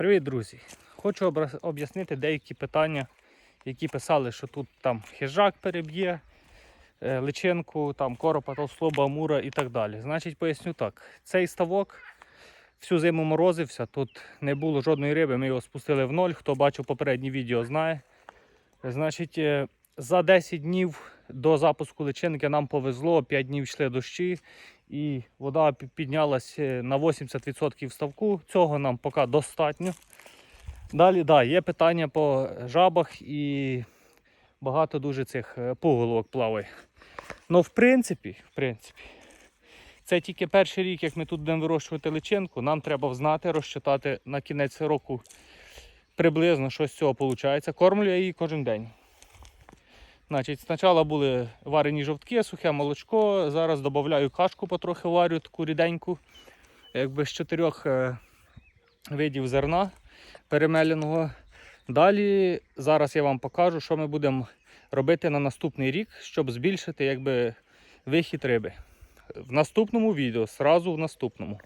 Привіт, друзі! Хочу об'яснити деякі питання, які писали, що тут там хижак переб'є, е, личинку, там коропа, толслоба, амура і так далі. Значить, поясню так: цей ставок всю зиму морозився, тут не було жодної риби, ми його спустили в ноль. Хто бачив попереднє відео, знає. Значить, е, за 10 днів до запуску личинки нам повезло, 5 днів йшли дощі, і вода пі- піднялась е, на 80% ставку. Цього нам поки достатньо. Далі, да, є питання по жабах і багато дуже цих е, пуголовок плаває. Ну, в принципі, в принципі, це тільки перший рік, як ми тут будемо вирощувати личинку. Нам треба знати, розчитати на кінець року приблизно що з цього виходить. Кормлю я її кожен день. Значить, спочатку були варені жовтки, сухе молочко. Зараз додаю кашку потрохи варю, таку ріденьку, якби з чотирьох е, видів зерна перемеленого. Далі зараз я вам покажу, що ми будемо робити на наступний рік, щоб збільшити якби, вихід риби. В наступному відео, сразу в наступному.